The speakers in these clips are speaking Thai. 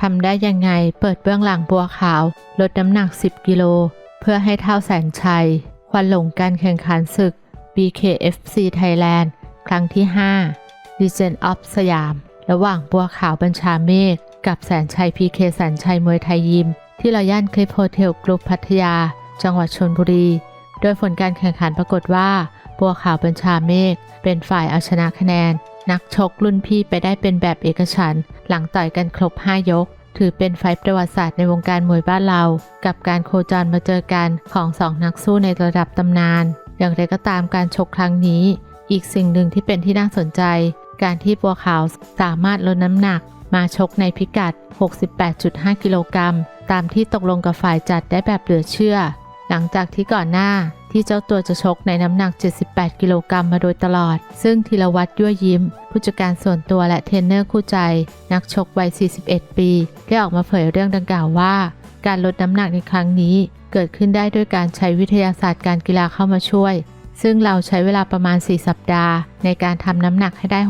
ทำได้ยังไงเปิดเบื้องหลังบัวขาว ลดน้ำหนัก 10 กิโล เพื่อให้เท่าแสนชัย ควันหลงการแข่งขันศึก BKFC Thailand ครั้งที่ 5 Legend of สยาม ระหว่างบัวขาวบัญชาเมฆกับแสนชัย PK แสนชัยมวยไทยยิม ที่ราย่านคลิปโฮเทลกรุ๊ปพัทยา จังหวัดชนบุรี โดยผลการแข่งขันปรากฏว่า บัวขาวบัญชาเมฆเป็นฝ่ายเอาชนะคะแนน นักชกรุ่นพี่ไปได้เป็นแบบเอกฉันท์ หลังต่อยกันครบ 5 ยก ถือเป็นไฟต์ประวัติศาสตร์ในวงการมวยบ้านเรา กับการโคจรมาเจอกันของสองนักสู้ในระดับตำนาน อย่างไรก็ตามการชกครั้งนี้ อีกสิ่งหนึ่งที่เป็นที่น่าสนใจ การที่บัวขาวสามารถลดน้ำหนัก มาชกในพิกัด 68.5 กิโลกรัมตามที่ตกลงกับฝ่ายจัดได้แบบเหลือเชื่อ หลังจากที่ก่อนหน้า ที่เจ้าตัวจะชกในน้ำหนัก 78 กิโลกรัมมาโดยตลอด ซึ่งธีรวัตรยั่วยิ้ม ผู้จัดการส่วนตัวและเทรนเนอร์คู่ใจ นักชกวัย 41 ปี ได้ออกมาเผยเรื่องดังกล่าวว่า การลดน้ำหนักในครั้งนี้ เกิดขึ้นได้ด้วยการใช้วิทยาศาสตร์การกีฬาเข้ามาช่วย ซึ่งเราใช้เวลาประมาณ 4 สัปดาห์ ในการทำน้ำหนักให้ได้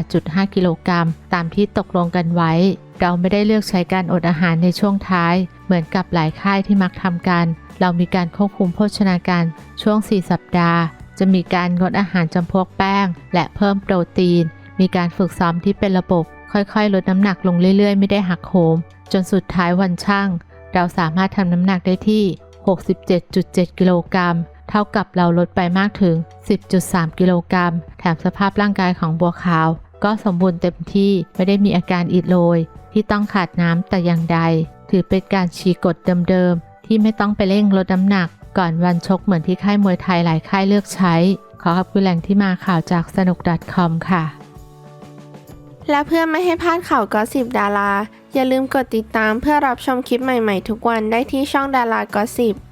68.5 กิโลกรัมตามที่ตกลงกันไว้ เราไม่ได้เลือกใช้การอดอาหารในช่วงท้าย เหมือนกับหลายค่ายที่มักทำกัน เรามีการควบคุมโภชนาการช่วง 4 สัปดาห์ จะมีการงดอาหารจำพวกแป้ง และเพิ่มโปรตีน มีการฝึกซ้อมที่เป็นระบบ ค่อยๆ ลดน้ำหนักลงเรื่อยๆ ไม่ได้หักโหม จนสุดท้ายวันช่างเราสามารถทำน้ำหนักได้ที่ 67.7 กิโลกรัม เท่ากับเราลดไปมากถึง 10.3 กิโลกรัม แถมสภาพร่างกายของบัวขาว ก็สมบูรณ์เต็มที่ไม่ได้มีอาการอิดโรยที่ต้องขาดน้ำแต่อย่างใด ถือเป็นการฉีกกฎเดิมๆ ที่ไม่ต้องไปเร่งลดน้ำหนัก ก่อนวันชกเหมือนที่ค่ายมวยไทยหลายค่ายเลือกใช้ ขอขอบคุณแหล่งที่มาข่าวจากสนุก .com ค่ะและเพื่อไม่ให้พลาดข่าวกอสิบดารา อย่าลืมกดติดตามเพื่อรับชมคลิปใหม่ๆทุกวันได้ที่ช่องดารากอสิบ